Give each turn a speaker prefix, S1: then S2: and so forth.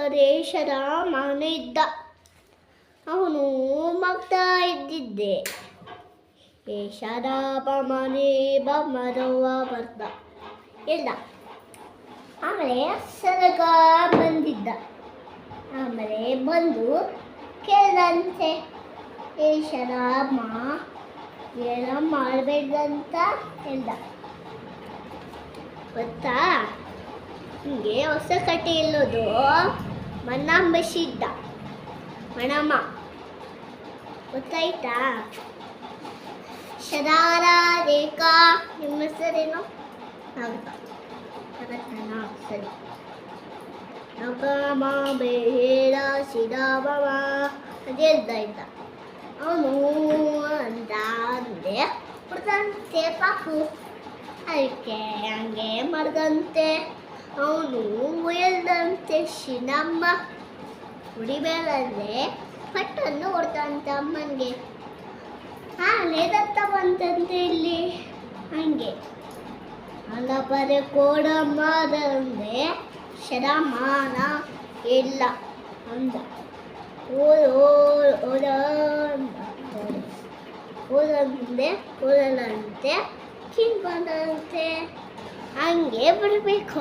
S1: ಕರೇಶರ ಮಾವನ ಇದ್ದ. ಅವನು ಮಗ್ತಾ ಇದ್ದಿದ್ದೆ. ಏಷರ ಬಮನೆ ಬಮರವ್ವ ಬರ್ದ. ಎಲ್ಲ. ಆಮೇಲೆ ಸರಗ ಬಂದಿದ್ದ. ಆಮೇಲೆ ಬಂದು ಕೇಳ್ದಂತೆ ಏಷರಾಮ ಏನ ಮಾಡಬೇಡ್ದಂತ ಹೇಳ್ದ ಗೊತ್ತಾ? ಹಿಂಗೆ ಹೊಸ ಕಟ್ಟೆ ಇಲ್ಲೋದು? ಮಣ್ಣಂಬಸಿದ್ದ ಮಣಮ್ಮ ಗೊತ್ತಾಯ್ತಾ? ಶರಾರ ರೇಖಾ ನಿಮ್ಮ ಹೆಸರೇನು? ಸರಿ. ನಗಮ ಬೇಡ ಸಿಡಾಬವ ಅದೇ ಹೇಳ್ತಾ ಇದ್ದ ಅವನು ಅಂತ ಅಂದೆ ಬಿಡ್ದಂತೆ ಪಾಕು ಅದಕ್ಕೆ ಹಂಗೆ ಮಾಡ್ದಂತೆ. ಅವನು ಹೇಳ್ದಂತೆ ಶಿನಮ್ಮ. ಹುಡಿಬೇಕಂದ್ರೆ ಪಟ್ಟನ್ನು ಹೊಡ್ತಂತ ಅಮ್ಮನಿಗೆ. ಲೇದತ್ತ ಬಂತಂತೆ ಇಲ್ಲಿ. ಹಂಗೆ. ಅಲ್ಲ ಬರೆ ಅದಂದ್ರೆ ಶರಮಾನ ಇಲ್ಲ ಅಂದ. ಓದೋ ಓದ ಓದಂತೆ ಓದಲಂತೆ ಕಿಂಗ್ ಬಂದಂತೆ ಹಂಗೆ ಬಿಡಬೇಕು.